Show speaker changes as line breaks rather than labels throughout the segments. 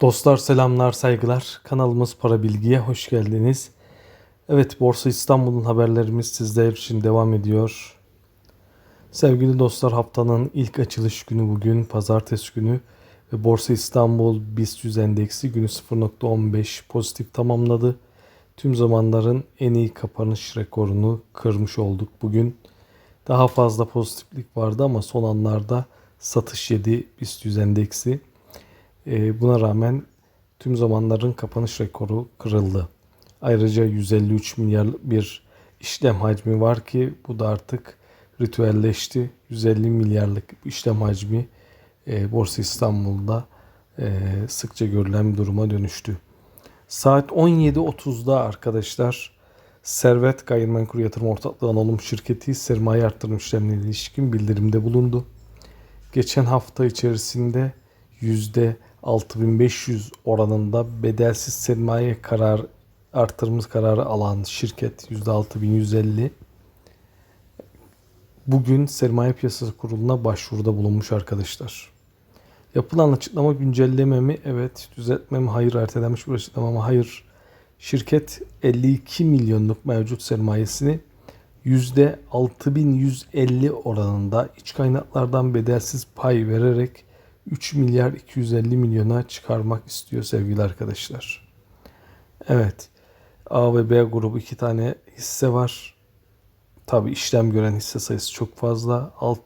Dostlar selamlar saygılar. Kanalımız Para Bilgi'ye hoş geldiniz. Evet Borsa İstanbul'un haberlerimiz sizler için devam ediyor. Sevgili dostlar haftanın ilk açılış günü bugün pazartesi günü ve Borsa İstanbul BIST 100 endeksi günü 0.15 pozitif tamamladı. Tüm zamanların en iyi kapanış rekorunu kırmış olduk bugün. Daha fazla pozitiflik vardı ama son anlarda satış yedi BIST 100 endeksi. Ee, buna rağmen tüm zamanların kapanış rekoru kırıldı. Ayrıca 153 milyar bir işlem hacmi var ki bu da artık ritüelleşti. 150 milyarlık işlem hacmi e, Borsa İstanbul'da e, sıkça görülen bir duruma dönüştü. Saat 17.30'da arkadaşlar Servet Gayrimenkul Yatırım Ortaklığı Anonim Şirketi sermaye arttırım işlemlerine ilişkin bildirimde bulundu. Geçen hafta içerisinde %6500 oranında bedelsiz sermaye karar artırımız kararı alan şirket %6150 bugün Sermaye Piyasası Kurulu'na başvuruda bulunmuş arkadaşlar. Yapılan açıklama güncelleme mi? Evet. Düzeltme mi? Hayır. Ertelenmiş bir açıklama mı? Hayır. Şirket 52 milyonluk mevcut sermayesini %6150 oranında iç kaynaklardan bedelsiz pay vererek 3 milyar 250 milyona çıkarmak istiyor sevgili arkadaşlar. Evet. A ve B grubu iki tane hisse var. Tabi işlem gören hisse sayısı çok fazla. Alt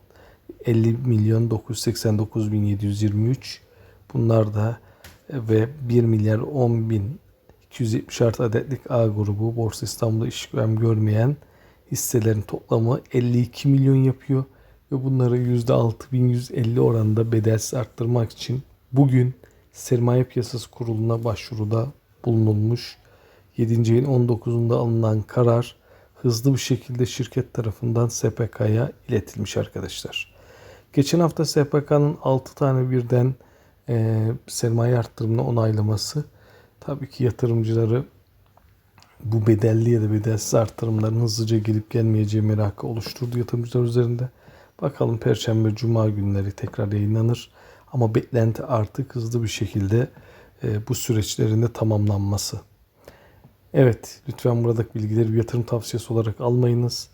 50 milyon 989 bin 723. Bunlar da ve 1 milyar 10 bin 276 adetlik A grubu Borsa İstanbul'da işlem görmeyen hisselerin toplamı 52 milyon yapıyor ve bunları %6150 oranında bedelsiz arttırmak için bugün Sermaye Piyasası Kurulu'na başvuruda bulunulmuş. 7. ayın 19'unda alınan karar hızlı bir şekilde şirket tarafından SPK'ya iletilmiş arkadaşlar. Geçen hafta SPK'nın 6 tane birden e, sermaye arttırımını onaylaması tabii ki yatırımcıları bu bedelli ya da bedelsiz artırımların hızlıca gelip gelmeyeceği merakı oluşturdu yatırımcılar üzerinde. Bakalım Perşembe, Cuma günleri tekrar yayınlanır. Ama beklenti artık hızlı bir şekilde e, bu süreçlerin de tamamlanması. Evet, lütfen buradaki bilgileri bir yatırım tavsiyesi olarak almayınız.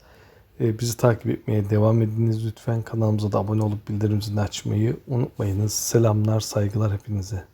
E, bizi takip etmeye devam ediniz lütfen. Kanalımıza da abone olup bildirim zilini açmayı unutmayınız. Selamlar, saygılar hepinize.